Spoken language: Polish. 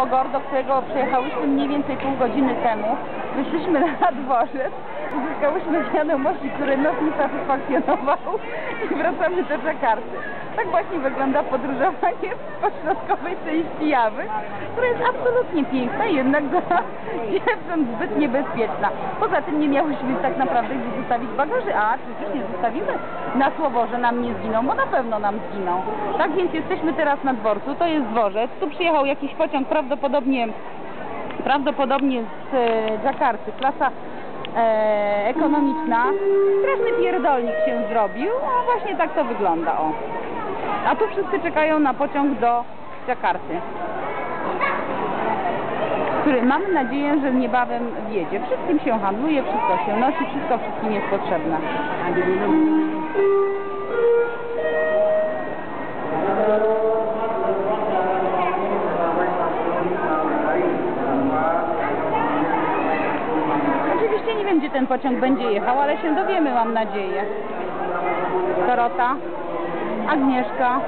Kogor, do którego przyjechałyśmy mniej więcej pół godziny temu. Wyszliśmy na dworzec, uzyskałyśmy wiadomości, które nas nie satysfakcjonowały i wracamy do Dżakarty. Tak właśnie wygląda podróżowanie w pośrodkowej części Jawy, która jest absolutnie piękna, jednak dla dziewcząt zbyt niebezpieczna. Poza tym nie miałyśmy tak naprawdę gdzie zostawić bagaży, a przecież nie zostawimy na słowo, że nam nie zginą, bo na pewno nam zginą. Tak więc jesteśmy teraz na dworcu, to jest dworzec, tu przyjechał jakiś pociąg prawdopodobnie prawdopodobnie z e, Dżakarty, klasa ekonomiczna. Straszny pierdolnik się zrobił, a właśnie tak to wygląda, o. A tu wszyscy czekają na pociąg do Dżakarty, który mamy nadzieję, że niebawem wjedzie. Wszystkim się handluje, wszystko się nosi, wszystko wszystkim jest potrzebne. Oczywiście nie wiem, gdzie ten pociąg będzie jechał, ale się dowiemy, mam nadzieję. Dorota, Agnieszka,